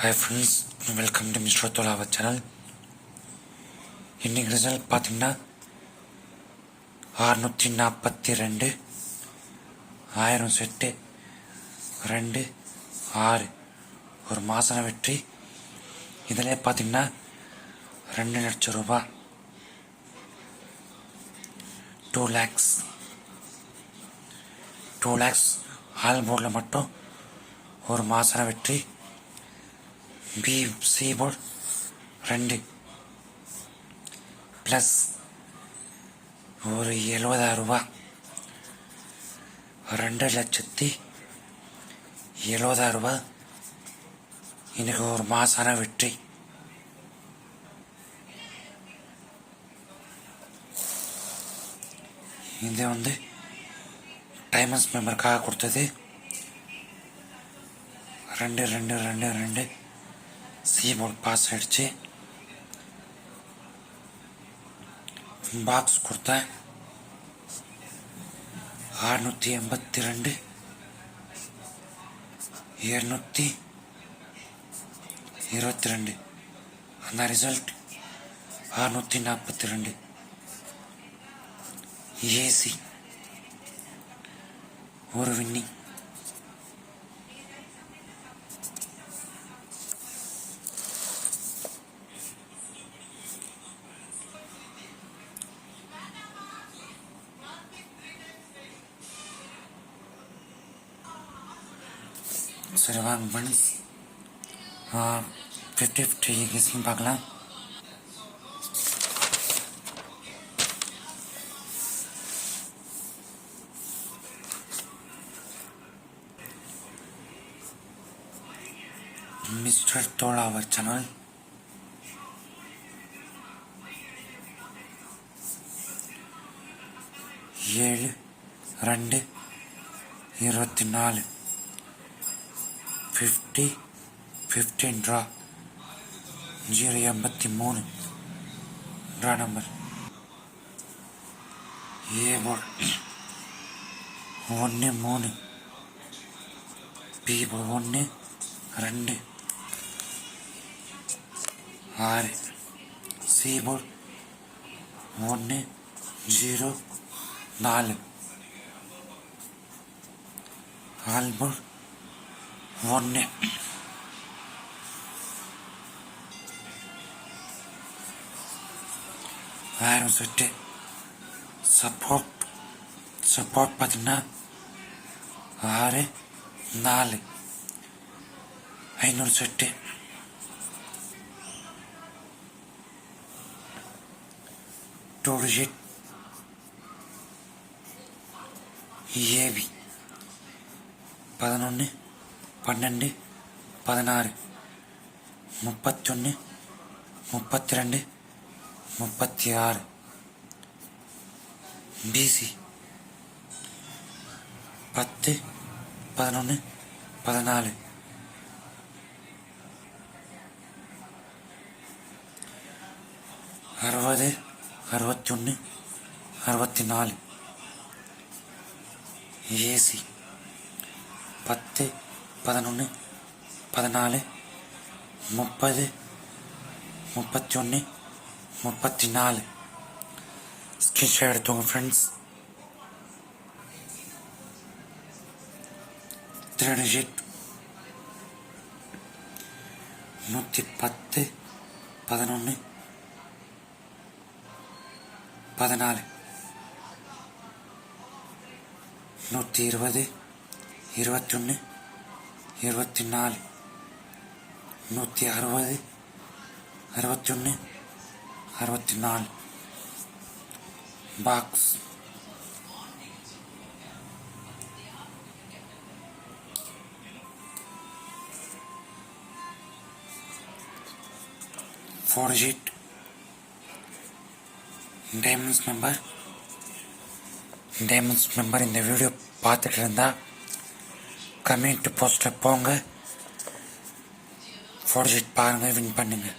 Hi friends welcome to mister தோலாவ channel இன்றைக்கி result பார்த்தீங்கன்னா அறுநூற்றி நாற்பத்தி ரெண்டு ஆயிரம் செட்டு ரெண்டு ஆறு ஒரு மாசன வெற்றி இதில் பார்த்தீங்கன்னா ரெண்டு லட்சம் ரூபா two lakhs two lakhs all போர்டில் மட்டும் ஒரு மாசன வெற்றி பி சி போர்டு ரெண்டு. ப்ளஸ் ஒரு எழுபதாயிரம் ரெண்டு லட்சத்தி எழுபதாயிரம் ரூபாய் எனக்கு ஒரு மாசான வெற்றி. இது வந்து டைமஸ் மெம்பருக்காக கொடுத்தது. ரெண்டு ரெண்டு ரெண்டு ரெண்டு. சிபோர்ட் பாஸ் ஆயிடுச்சு பாக்ஸ் கொடுத்தேன் அறுநூற்றி எண்பத்தி ரெண்டு இருநூற்றி இருபத்தி ரெண்டு அந்த ரிசல்ட் அறுநூற்றி நாற்பத்தி ரெண்டு ஏசி ஒரு வின்னிங் சரி வாங்க ஃப்ரெண்ட்ஸ் ஃபிஃப்டி ஃபிஃப்டி கெஸ்டிங் பார்க்கலாம் மிஸ்டர் தோழா அவர் சேனல் ஏழு ரெண்டு இருபத்தி நாலு ஃபிஃப்டி ஃபிஃப்டீன் ட்ரா ஜீரோ எண்பத்தி மூணு ட்ரா நம்பர் ஏ போர்ட் ஒன்று மூணு பி போர்ட் ஒன்று ரெண்டு ஆறு சி போர்ட் ஒன்று ஜீரோ நாலு. ஆல் ஒன்று ஆயிரம் சுட்டு சப்போர்ட் சப்போர்ட் பார்த்தீங்கன்னா ஆறு நாலு ஐநூறு சுட்டு டூ டிஜிட் ஏவி பதினொன்று பன்னெண்டு பதினாறு முப்பத்தொன்று முப்பத்தி ரெண்டு முப்பத்தி ஆறு பிசி பத்து பதினொன்று பதினாலு. அறுபது அறுபத்தி ஒன்று அறுபத்தி நாலு ஏசி பத்து பதினொன்று பதினாலு முப்பது முப்பத்தி ஒன்று முப்பத்தி நாலு ஸ்கிரீன்ஷாட் எடுத்துங்க ஃப்ரெண்ட்ஸ் த்ரீ டிஜிட் நூற்றி பத்து பதினொன்று பதினாலு. நூற்றி இருபது இருபத்தொன்று இருபத்தி நாலு நூற்றி அறுபது அறுபத்தொன்று அறுபத்தி நாலு பாக்ஸ். ஃபோர் ஜீட் டைமண்ட்ஸ் மெம்பர் டைமண்ட்ஸ் மெம்பர் இந்த வீடியோ பார்த்துட்டு இருந்தால் கமெண்ட் போஸ்ட்டை போங்க. ஃபோர் பாருங்கள் வின் பண்ணுங்கள்